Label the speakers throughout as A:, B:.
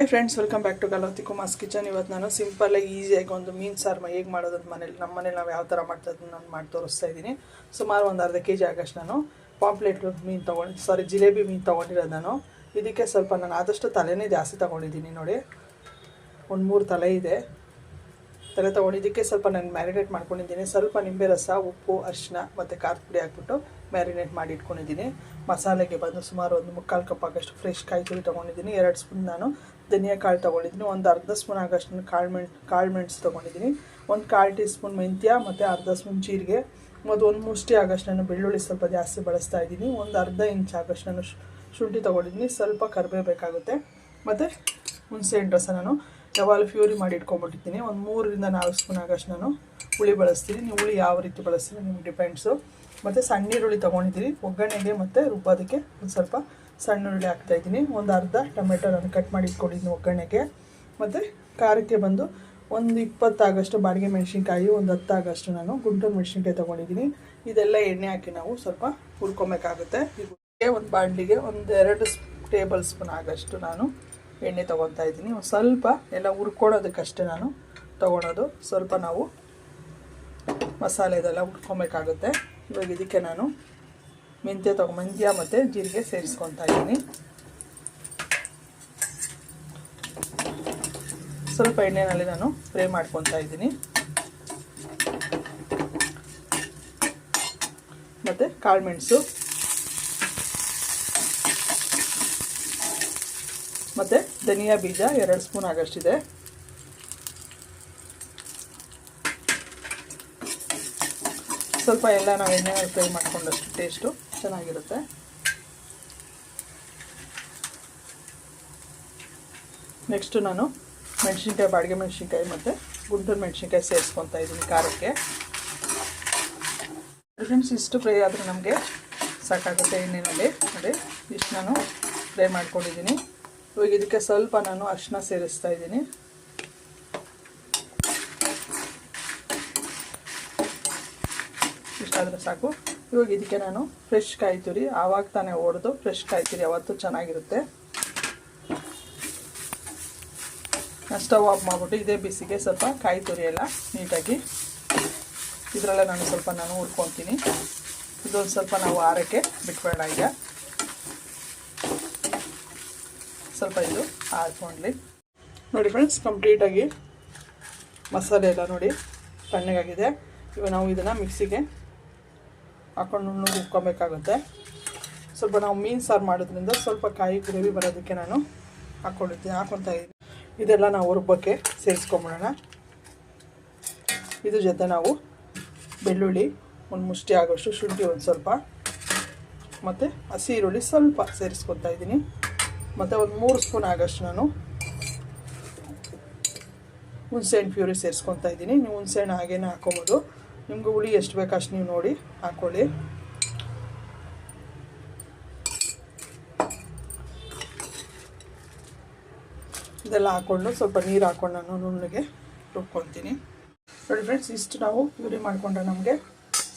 A: Hi friends welcome back to ಗಲೋತಿ Kumar's kitchen ಇವತ್ತು ನಾನು ಸಿಂಪಲ್ಲಾಗಿ ಈಸಿಯಾಗಿ ಒಂದು ಮೀನು ಸಾರು ಹೇಗೆ ಮಾಡೋದು ಮನೇಲಿ ನಮ್ಮ ಮನೇಲಿ ನಾವು ಯಾವ ಥರ ಮಾಡ್ತಾ ನಾನು ಮಾಡಿ ತೋರಿಸ್ತಾ ಇದ್ದೀನಿ. ಸುಮಾರು ಒಂದು ಅರ್ಧ ಕೆ ಜಿ ಆಗಷ್ಟು ನಾನು ಪಾಂಪ್ಲೆಟ್ ಮೀನು ತೊಗೊಂಡು ಸಾರಿ ಜಿಲೇಬಿ ಮೀನು ತೊಗೊಂಡಿರೋದು ನಾನು. ಇದಕ್ಕೆ ಸ್ವಲ್ಪ ನಾನು ಆದಷ್ಟು ತಲೆನೇ ಜಾಸ್ತಿ ತೊಗೊಂಡಿದ್ದೀನಿ ನೋಡಿ. ಒಂದು ಮೂರು ತಲೆ ಇದೆ. ತಲೆ ತೊಗೊಂಡಿದ್ದಕ್ಕೆ ಸ್ವಲ್ಪ ನಾನು ಮ್ಯಾರಿನೇಟ್ ಮಾಡ್ಕೊಂಡಿದ್ದೀನಿ. ಸ್ವಲ್ಪ ನಿಂಬೆ ರಸ, ಉಪ್ಪು ಅರಿಶಿನ ಮತ್ತು ಖಾರದ ಪುಡಿ ಹಾಕ್ಬಿಟ್ಟು ಮ್ಯಾರಿನೇಟ್ ಮಾಡಿ ಇಟ್ಕೊಂಡಿದ್ದೀನಿ. ಮಸಾಲೆಗೆ ಬಂದು ಸುಮಾರು ಒಂದು ಮುಕ್ಕಾಲು ಕಪ್ ಆಗಷ್ಟು ಫ್ರೆಶ್ ಕಾಯಿ ತುರಿ ತೊಗೊಂಡಿದ್ದೀನಿ. ಎರಡು ಸ್ಪೂನ್ ನಾನು ಧನಿಯಾ ಕಾಳು ತೊಗೊಂಡಿದ್ದೀನಿ. ಒಂದು ಅರ್ಧ ಸ್ಪೂನ್ ಆಗಷ್ಟು ಕಾಳು ಮೆಣ್, ಕಾಳು ಮೆಣಸು ತೊಗೊಂಡಿದ್ದೀನಿ. ಒಂದು ಕಾಲು ಟೀ ಸ್ಪೂನ್ ಮೆಂತ್ಯ ಮತ್ತು ಅರ್ಧ ಸ್ಪೂನ್ ಜೀರಿಗೆ. ಮತ್ತು ಒಂದು ಮುಷ್ಟಿ ಆಗಷ್ಟು ನಾನು ಬೆಳ್ಳುಳ್ಳಿ ಸ್ವಲ್ಪ ಜಾಸ್ತಿ ಬಳಸ್ತಾ ಇದ್ದೀನಿ. ಒಂದು ಅರ್ಧ ಇಂಚ್ ಆಗೋಷ್ಟು ನಾನು ಶುಂಠಿ ತೊಗೊಂಡಿದ್ದೀನಿ. ಸ್ವಲ್ಪ ಬೇಕಾಗುತ್ತೆ. ಮತ್ತು ಹುಣಸೆಹಣ್ಣು ರಸ ನಾನು ಯಾವಾಗಲೂ ಫ್ಯೂರಿ ಮಾಡಿ ಇಟ್ಕೊಂಡ್ಬಿಟ್ಟಿದ್ದೀನಿ ಒಂದು ಮೂರರಿಂದ ನಾಲ್ಕು ಸ್ಪೂನ್ ಆಗಷ್ಟು ನಾನು ಹುಳಿ ಬಳಸ್ತೀನಿ. ನೀವು ಹುಳಿ ಯಾವ ರೀತಿ ಬಳಸ್ತೀನಿ ನಿಮ್ಗೆ ಡಿಪೆಂಡ್ಸು ಮತ್ತು ಸಣ್ಣ ಈರುಳ್ಳಿ ತೊಗೊಂಡಿದ್ದೀನಿ ಒಗ್ಗರಣೆಗೆ ಮತ್ತು ರುಬ್ಬೋದಕ್ಕೆ ಒಂದು ಸ್ವಲ್ಪ ಸಣ್ಣ ಈರುಳ್ಳಿ ಹಾಕ್ತಾಯಿದ್ದೀನಿ ಒಂದು ಅರ್ಧ ಟೊಮೆಟೊ ನಾನು ಕಟ್ ಮಾಡಿ ಇಟ್ಕೊಂಡಿದ್ದೀನಿ ಒಗ್ಗರಣೆಗೆ. ಮತ್ತು ಖಾರಕ್ಕೆ ಬಂದು ಒಂದು ಇಪ್ಪತ್ತಾಗಷ್ಟು ಬಾಡಿಗೆ ಮೆಣಸಿನ್ಕಾಯಿ, ಒಂದು ಹತ್ತಾಗಷ್ಟು ನಾನು ಗುಂಟೂರು ಮೆಣಸಿನ್ಕಾಯಿ ತೊಗೊಂಡಿದ್ದೀನಿ. ಇದೆಲ್ಲ ಎಣ್ಣೆ ಹಾಕಿ ನಾವು ಸ್ವಲ್ಪ ಹುರ್ಕೊಬೇಕಾಗುತ್ತೆ. ಒಂದು ಬಾಣಲಿಗೆ ಒಂದು ಎರಡು ಟೇಬಲ್ ಸ್ಪೂನ್ ಆಗಷ್ಟು ನಾನು ಎಣ್ಣೆ ತೊಗೊತಾ ಇದ್ದೀನಿ. ಒಂದು ಸ್ವಲ್ಪ ಎಲ್ಲ ಹುರ್ಕೊಳೋದಕ್ಕಷ್ಟೇ ನಾನು ತೊಗೊಳೋದು. ಸ್ವಲ್ಪ ನಾವು ಮಸಾಲೆ ಇದೆಲ್ಲ ಹುರ್ಕೊಬೇಕಾಗುತ್ತೆ. ಇವಾಗ ಇದಕ್ಕೆ ನಾನು ಮೆಂತ್ಯ ತಗೊ ಮೆಂತ್ಯ ಮತ್ತು ಜೀರಿಗೆ ಸೇರಿಸ್ಕೊತಾ ಇದ್ದೀನಿ. ಸ್ವಲ್ಪ ಎಣ್ಣೆನಲ್ಲಿ ನಾನು ಫ್ರೈ ಮಾಡ್ಕೊತಾ ಇದ್ದೀನಿ. ಮತ್ತು ಕಾಳುಮೆಣಸು ಮತ್ತು ಧನಿಯಾ ಬೀಜ ಎರಡು ಸ್ಪೂನ್ ಆಗಷ್ಟಿದೆ. ಸ್ವಲ್ಪ ಎಲ್ಲ ನಾವು ಎಣ್ಣೆ ಫ್ರೈ ಮಾಡ್ಕೊಂಡಷ್ಟು ಟೇಸ್ಟು ಚೆನ್ನಾಗಿರುತ್ತೆ. ನೆಕ್ಸ್ಟು ನಾನು ಮೆಣಸಿನ್ಕಾಯಿ, ಬಾಡಿಗೆ ಮೆಣಸಿನ್ಕಾಯಿ ಮತ್ತು ಗುಂಟೂರು ಮೆಣಸಿನ್ಕಾಯಿ ಸೇರಿಸ್ಕೊತಾ ಇದ್ದೀನಿ ಖಾರಕ್ಕೆ. ಫ್ರೆಂಡ್ಸ್ ಇಷ್ಟು ಫ್ರೈ ಆದರೆ ನಮಗೆ ಸಾಕಾಗುತ್ತೆ ಎಣ್ಣೆಯಲ್ಲಿ ನೋಡಿ, ಇಷ್ಟು ನಾನು ಫ್ರೈ ಮಾಡ್ಕೊಂಡಿದ್ದೀನಿ ಇವಾಗ ಇದಕ್ಕೆ ಸ್ವಲ್ಪ ನಾನು ಅರಿಶಿನ ಸೇರಿಸ್ತಾ ಇದ್ದೀನಿ ಇಷ್ಟಾದರೆ ಸಾಕು. ಇವಾಗ ಇದಕ್ಕೆ ನಾನು ಫ್ರೆಶ್ ಕಾಯಿ ತುರಿ ಆವಾಗ ತಾನೇ ಹೊಡೆದು ಫ್ರೆಶ್ ಕಾಯಿ ತುರಿ ಅವತ್ತು ಚೆನ್ನಾಗಿರುತ್ತೆ ಸ್ಟವ್ ಆಫ್ ಮಾಡಿಬಿಟ್ಟು ಇದೇ ಬಿಸಿಗೆ ಸ್ವಲ್ಪ ಕಾಯಿ ತುರಿ ಎಲ್ಲ ನೀಟಾಗಿ. ಇದರಲ್ಲೇ ನಾನು ಸ್ವಲ್ಪ ನಾನು ಹುರ್ಕೊತೀನಿ. ಇದೊಂದು ಸ್ವಲ್ಪ ನಾವು ಆರಕ್ಕೆ ಬಿಟ್ಬೇಡ ಈಗ. ಸ್ವಲ್ಪ ಇದು ಆರ್ಕೊಂಡ್ಲಿ. ನೋಡಿ ಫ್ರೆಂಡ್ಸ್ ಕಂಪ್ಲೀಟಾಗಿ ಮಸಾಲೆ ಎಲ್ಲ ನೋಡಿ ತಣ್ಣಗಾಗಿದೆ. ಇವಾಗ ನಾವು ಇದನ್ನು ಮಿಕ್ಸಿಗೆ ಹಾಕೊಂಡು ನುಣ್ಣಗೆ ರುಬ್ಕೊಬೇಕಾಗುತ್ತೆ ಸ್ವಲ್ಪ ನಾವು ಮೀನು ಸಾರು ಮಾಡೋದ್ರಿಂದ ಸ್ವಲ್ಪ ಕಾಯಿ ಗ್ರೇವಿ ಬರೋದಕ್ಕೆ ನಾನು ಹಾಕ್ಕೊಂಡಿರ್ತೀನಿ ಹಾಕೊತಾ ಇದ್ದೀನಿ. ಇದೆಲ್ಲ ನಾವು ರುಬ್ಬಕ್ಕೆ ಸೇರಿಸ್ಕೊಂಬಿಡೋಣ. ಇದ್ರ ಜೊತೆ ನಾವು ಬೆಳ್ಳುಳ್ಳಿ, ಒಂದು ಮುಷ್ಟಿ ಆಗೋಷ್ಟು ಶುಂಠಿ ಒಂದು ಸ್ವಲ್ಪ, ಮತ್ತು ಹಸಿ ಈರುಳ್ಳಿ ಸ್ವಲ್ಪ ಸೇರಿಸ್ಕೊತಾ ಇದ್ದೀನಿ. ಮತ್ತು ಒಂದು ಮೂರು ಸ್ಪೂನ್ ಆಗೋಷ್ಟು ನಾನು ಹುಣಸೆಹಣ್ಣು ಪ್ಯೂರಿ ಸೇರಿಸ್ಕೊತಾ ಇದ್ದೀನಿ. ನೀವು ಹುಣಸೆಹಣ್ಣು ಹಾಗೇನೆ ಹಾಕ್ಕೊಬೋದು ನಿಮ್ಗೆ ಹುಳಿ ಎಷ್ಟು ಬೇಕು ಅಷ್ಟು ನೀವು ನೋಡಿ ಹಾಕ್ಕೊಳ್ಳಿ ಇದೆಲ್ಲ ಹಾಕ್ಕೊಂಡು ಸ್ವಲ್ಪ ನೀರು ಹಾಕ್ಕೊಂಡು ನಾನು ನುಣ್ಣಗೆ ರುಬ್ಕೊತೀನಿ ನೋಡಿ ಫ್ರೆಂಡ್ಸ್ ಇಷ್ಟು ನಾವು ಪ್ಯೂರಿ ಮಾಡಿಕೊಂಡ್ರೆ ನಮಗೆ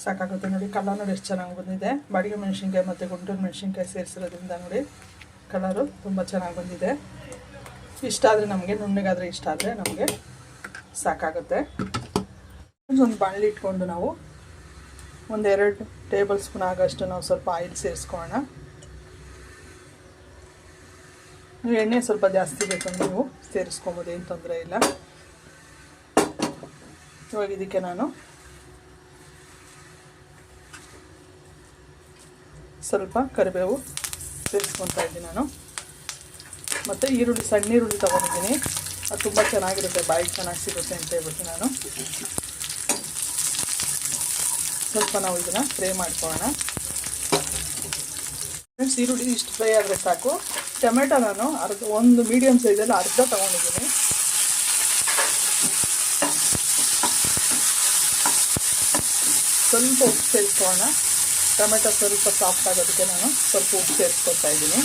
A: ಸಾಕಾಗುತ್ತೆ. ನೋಡಿ ಕಲರ್ ನೋಡಿ ಎಷ್ಟು ಚೆನ್ನಾಗಿ ಬಂದಿದೆ. ಬಾಡಿಗೆ ಮೆಣಸಿನ್ಕಾಯಿ ಮತ್ತು ಗುಂಟೂರು ಮೆಣಸಿನ್ಕಾಯಿ ಸೇರಿಸಿರೋದ್ರಿಂದ ನೋಡಿ ಕಲರು ತುಂಬ ಚೆನ್ನಾಗಿ ಬಂದಿದೆ. ಇಷ್ಟ ಆದರೆ ನಮಗೆ, ನುಣ್ಣಗಾದರೆ ಇಷ್ಟ ಆದರೆ ನಮಗೆ ಸಾಕಾಗುತ್ತೆ. ಒಂದು ಬಾಣಲಿ ಇಟ್ಕೊಂಡು ನಾವು ಒಂದೆರಡು ಟೇಬಲ್ ಸ್ಪೂನ್ ಆಗೋಷ್ಟು ನಾವು ಸ್ವಲ್ಪ ಆಯಿಲ್ ಸೇರಿಸ್ಕೊಳ್ಳೋಣ. ಎಣ್ಣೆ ಸ್ವಲ್ಪ ಜಾಸ್ತಿ ಬೇಕಂದ್ರೆ ನೀವು ಸೇರಿಸ್ಕೊಬೋದು, ಏನು ತೊಂದರೆ ಇಲ್ಲ. ಇವಾಗ ಇದಕ್ಕೆ ನಾನು ಸ್ವಲ್ಪ ಕರಿಬೇವು ಸೇರಿಸ್ಕೊತಾ ಇದ್ದೀನಿ ನಾನು. ಮತ್ತು ಈರುಳ್ಳಿ ಸಣ್ಣ ಈರುಳ್ಳಿ ತೊಗೊಂಡಿದ್ದೀನಿ. ಅದು ತುಂಬ ಚೆನ್ನಾಗಿರುತ್ತೆ ಬಾಯಿಗೆ ಚೆನ್ನಾಗಿ ಸಿಗುತ್ತೆ ಅಂತ ಹೇಳ್ಬಿಟ್ಟು ನಾನು. ಸ್ವಲ್ಪ ನಾವು ಇದನ್ನು ಫ್ರೈ ಮಾಡ್ಕೊಳ್ಳೋಣ. ಫ್ರೆಂಡ್ಸ್ ಈರುಳ್ಳಿ ಇಷ್ಟು ಫ್ರೈ ಆದರೆ ಸಾಕು. ಟೊಮೆಟೊ ನಾನು ಅರ್ಧ, ಒಂದು ಮೀಡಿಯಮ್ ಸೈಜಲ್ಲಿ ಅರ್ಧ ತೊಗೊಂಡಿದ್ದೀನಿ. ಸ್ವಲ್ಪ ಉಪ್ಪು ಸೇರಿಸ್ಕೊಳ್ಳೋಣ ಟೊಮೆಟೊ ಸ್ವಲ್ಪ ಸಾಫ್ಟ್ ಆಗೋದಕ್ಕೆ ನಾನು ಸ್ವಲ್ಪ ಉಪ್ಪು ಸೇರಿಸ್ಕೊಳ್ತಾ ಇದ್ದೀನಿ.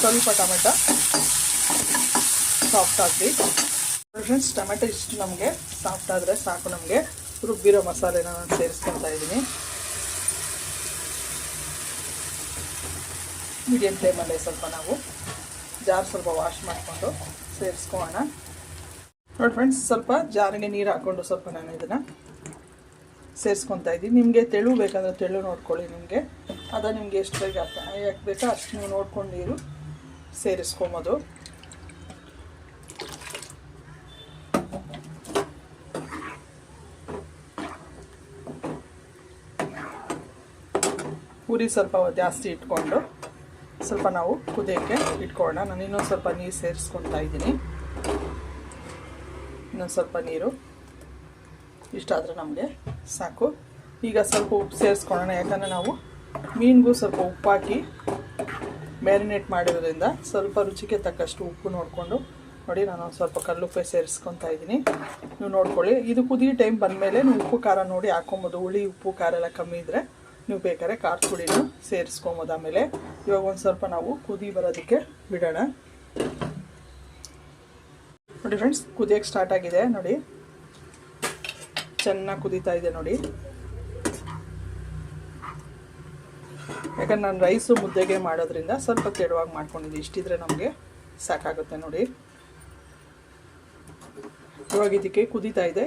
A: ಸ್ವಲ್ಪ ಟೊಮೆಟೊ ಸಾಫ್ಟ್ ಆಗಲಿ. ಫ್ರೆಂಡ್ಸ್ ಟೊಮೆಟೊ ಇಷ್ಟು ನಮಗೆ ಸಾಫ್ಟ್ ಆದರೆ ಸಾಕು ನಮಗೆ. ರುಬ್ಬಿರೋ ಮಸಾಲೆನ ನಾನು ಸೇರಿಸ್ಕೊತಾ ಇದ್ದೀನಿ. ಮೀಡಿಯಮ್ ಫ್ಲೇಮಲ್ಲೇ ಸ್ವಲ್ಪ ನಾವು ಜಾರ್ ಸ್ವಲ್ಪ ವಾಶ್ ಮಾಡಿಕೊಂಡು ಸೇರಿಸ್ಕೊಳ್ಳೋಣ. ನೋಡಿ ಫ್ರೆಂಡ್ಸ್ ಸ್ವಲ್ಪ ಜಾರಿಗೆ ನೀರು ಹಾಕ್ಕೊಂಡು ಸ್ವಲ್ಪ ನಾನು ಇದನ್ನು ಸೇರಿಸ್ಕೊತಾ ಇದ್ದೀನಿ. ನಿಮಗೆ ತೆಳು ಬೇಕಂದ್ರೆ ತೆಳು ನೋಡ್ಕೊಳ್ಳಿ ನಿಮಗೆ. ಅದ ನಿಮಗೆ ಎಷ್ಟು ಬೇಗ ಯಾಕೆ ಬೇಕೋ ಅಷ್ಟು ನೀವು ನೋಡ್ಕೊಂಡು ನೀರು ಸೇರಿಸ್ಕೊಬೋದು. ಉರಿ ಸ್ವಲ್ಪ ಜಾಸ್ತಿ ಇಟ್ಕೊಂಡು ಸ್ವಲ್ಪ ನಾವು ಕುದಿಯೋಕ್ಕೆ ಇಟ್ಕೊಳ್ಳೋಣ. ನಾನು ಇನ್ನೊಂದು ಸ್ವಲ್ಪ ನೀರು ಸೇರಿಸ್ಕೊಳ್ತಾ ಇದ್ದೀನಿ. ಇನ್ನೊಂದು ಸ್ವಲ್ಪ ನೀರು ಇಷ್ಟಾದರೆ ನಮಗೆ ಸಾಕು. ಈಗ ಸ್ವಲ್ಪ ಉಪ್ಪು ಸೇರಿಸ್ಕೊಳ್ಳೋಣ. ಯಾಕಂದರೆ ನಾವು ಮೀನಿಗೂ ಸ್ವಲ್ಪ ಉಪ್ಪಾಕಿ ಮ್ಯಾರಿನೇಟ್ ಮಾಡಿರೋದ್ರಿಂದ ಸ್ವಲ್ಪ ರುಚಿಗೆ ತಕ್ಕಷ್ಟು ಉಪ್ಪು ನೋಡಿಕೊಂಡು ನೋಡಿ ನಾನು ಸ್ವಲ್ಪ ಕಲ್ಲುಪ್ಪೆ ಸೇರಿಸ್ಕೊತಾ ಇದ್ದೀನಿ. ನೀವು ನೋಡ್ಕೊಳ್ಳಿ. ಇದು ಕುದಿ ಟೈಮ್ ಬಂದಮೇಲೆ ನೀವು ಉಪ್ಪು ಖಾರ ನೋಡಿ ಹಾಕೊಬೋದು ಹುಳಿ, ಉಪ್ಪು, ಖಾರ ಎಲ್ಲ ಕಮ್ಮಿ ಇದ್ದರೆ ನೀವು ಬೇಕಾದ್ರೆ ಖಾರ ಪುಡಿನ ಸೇರಿಸ್ಕೊಬೋದು. ಆಮೇಲೆ ಇವಾಗ ಒಂದು ಸ್ವಲ್ಪ ನಾವು ಕುದಿ ಬರೋದಕ್ಕೆ ಬಿಡೋಣ. ನೋಡಿ ಫ್ರೆಂಡ್ಸ್ ಕುದಿಯೋಕ್ಕೆ ಸ್ಟಾರ್ಟ್ ಆಗಿದೆ. ನೋಡಿ, ಚೆನ್ನಾಗಿ ಕುದೀತಾ ಇದೆ ನೋಡಿ. ಯಾಕಂದ್ರೆ ನಾನು ರೈಸು ಮುದ್ದೆಗೆ ಮಾಡೋದ್ರಿಂದ ಸ್ವಲ್ಪ ತೆಳುವಾಗಿ ಮಾಡ್ಕೊಂಡಿದ್ದೆ ಇಷ್ಟಿದ್ರೆ ನಮಗೆ ಸಾಕಾಗುತ್ತೆ ನೋಡಿ. ಇವಾಗ ಇದಕ್ಕೆ ಕುದೀತಾ ಇದೆ.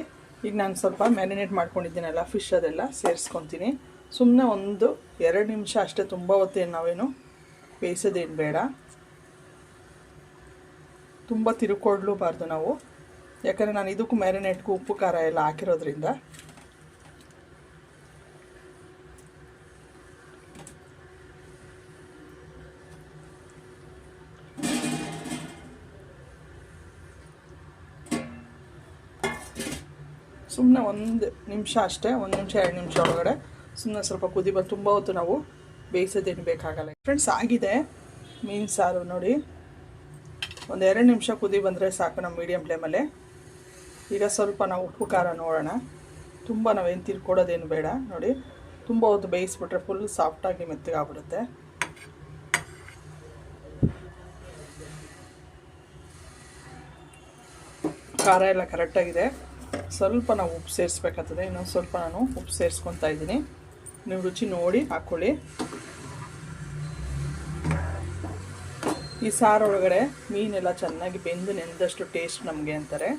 A: ಈಗ ನಾನು ಸ್ವಲ್ಪ ಮ್ಯಾರಿನೇಟ್ ಮಾಡ್ಕೊಂಡಿದ್ದೀನಲ್ಲ ಫಿಶ್ ಅದೆಲ್ಲ ಸೇರಿಸ್ಕೊತೀನಿ. ಸುಮ್ಮನೆ ಒಂದು ಎರಡು ನಿಮಿಷ ಅಷ್ಟೇ ತುಂಬ ಹೊತ್ತೇನು ನಾವೇನು ಬೇಯಿಸೋದೇನು ಬೇಡ. ತುಂಬ ತಿರುಕೊಡ್ಲೂಬಾರ್ದು ನಾವು. ಯಾಕಂದರೆ ನಾನು ಇದಕ್ಕೂ ಮ್ಯಾರಿನೇಟ್ಗೂ ಉಪ್ಪು ಖಾರ ಎಲ್ಲ ಹಾಕಿರೋದ್ರಿಂದ. ಸುಮ್ಮನೆ ಒಂದು ನಿಮಿಷ ಅಷ್ಟೇ, ಒಂದು ನಿಮಿಷ, ಎರಡು ನಿಮಿಷ ಒಳಗಡೆ. ಸುಮ್ಮನೆ ಸ್ವಲ್ಪ ಕುದಿ ಬಂದು ತುಂಬ ಹೊತ್ತು ನಾವು ಬೇಯಿಸೋದೇನು ಬೇಕಾಗಲ್ಲ. ಫ್ರೆಂಡ್ಸ್ ಆಗಿದೆ. ಮೀನು ಸಾರು ನೋಡಿ. ಒಂದು ಎರಡು ನಿಮಿಷ ಕುದಿ ಬಂದರೆ ಸಾಕು ನಮ್ಮ ಮೀಡಿಯಮ್ ಫ್ಲೇಮಲ್ಲೇ ಈಗ ಸ್ವಲ್ಪ ನಾವು ಉಪ್ಪು, ಖಾರ ನೋಡೋಣ. ತುಂಬ ನಾವೇನು ತಿರ್ಕೊಡೋದೇನು ಬೇಡ. ನೋಡಿ, ತುಂಬ ಹೊತ್ತು ಬೇಯಿಸ್ಬಿಟ್ರೆ ಫುಲ್ ಸಾಫ್ಟಾಗಿ ಮೆತ್ತಗಾಗ್ಬಿಡುತ್ತೆ. ಖಾರ ಎಲ್ಲ ಕರೆಕ್ಟಾಗಿದೆ ಸ್ವಲ್ಪ ನಾವು ಉಪ್ಪು ಸೇರಿಸ್ಬೇಕಾಗ್ತದೆ. ಇನ್ನೊಂದು ಸ್ವಲ್ಪ ನಾನು ಉಪ್ಪು ಸೇರಿಸ್ಕೊತಾ ಇದ್ದೀನಿ. ನೀವು ರುಚಿ ನೋಡಿ ಹಾಕ್ಕೊಳ್ಳಿ ಈ ಸಾರು ಒಳಗಡೆ ಮೀನೆಲ್ಲ ಚೆನ್ನಾಗಿ ಬೆಂದು ನೆಂದಷ್ಟು ಟೇಸ್ಟ್ ನಮಗೆ ಅಂತಾರೆ.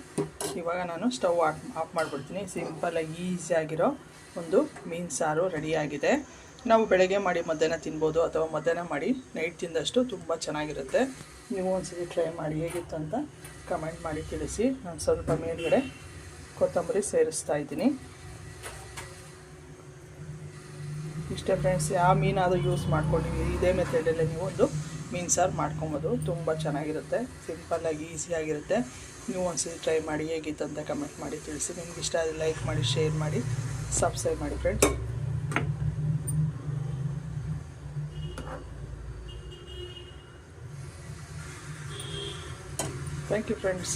A: ಇವಾಗ ನಾನು ಸ್ಟವ್ ಆಫ್ ಆಫ್ ಮಾಡಿಬಿಡ್ತೀನಿ. ಸಿಂಪಲ್ಲಾಗಿ ಈಸಿಯಾಗಿರೋ ಒಂದು ಮೀನು ಸಾರು ರೆಡಿಯಾಗಿದೆ ನಾವು ಬೆಳಗ್ಗೆ ಮಾಡಿ ಮಧ್ಯಾಹ್ನ ತಿನ್ಬೋದು ಅಥವಾ ಮಧ್ಯಾಹ್ನ ಮಾಡಿ ನೈಟ್ ತಿಂದಷ್ಟು ತುಂಬ ಚೆನ್ನಾಗಿರುತ್ತೆ. ನೀವು ಒಂದ್ಸತಿ ಟ್ರೈ ಮಾಡಿ, ಹೇಗಿತ್ತು ಅಂತ ಕಮೆಂಟ್ ಮಾಡಿ ತಿಳಿಸಿ. ನಾನು ಸ್ವಲ್ಪ ಮೇಲ್ಗಡೆ ಕೊತ್ತಂಬರಿ ಸೇರಿಸ್ತಾ ಇದ್ದೀನಿ. ಇಷ್ಟೇ ಫ್ರೆಂಡ್ಸ್ ಯಾವ ಮೀನಾದರೂ ಯೂಸ್ ಮಾಡ್ಕೊಂಡಿದ್ದೀವಿ ಇದೇ ಮೆಥಡಲ್ಲೇ ನೀವು ಒಂದು ಮೀನು ಸಾರು ಮಾಡ್ಕೊಬೋದು. ತುಂಬ ಚೆನ್ನಾಗಿರುತ್ತೆ. ಸಿಂಪಲ್ಲಾಗಿ ಈಸಿಯಾಗಿರುತ್ತೆ ನೀವು ಒಂದ್ಸತಿ ಟ್ರೈ ಮಾಡಿ, ಹೇಗಿತ್ತು ಅಂತ ಕಮೆಂಟ್ ಮಾಡಿ ತಿಳಿಸಿ. ನಿಮ್ಗೆ ಇಷ್ಟ ಆದರೆ ಲೈಕ್ ಮಾಡಿ ಶೇರ್ ಮಾಡಿ ಸಬ್ಸ್ಕ್ರೈಬ್ ಮಾಡಿ ಫ್ರೆಂಡ್ಸ್ ಥ್ಯಾಂಕ್ ಯು ಫ್ರೆಂಡ್ಸ್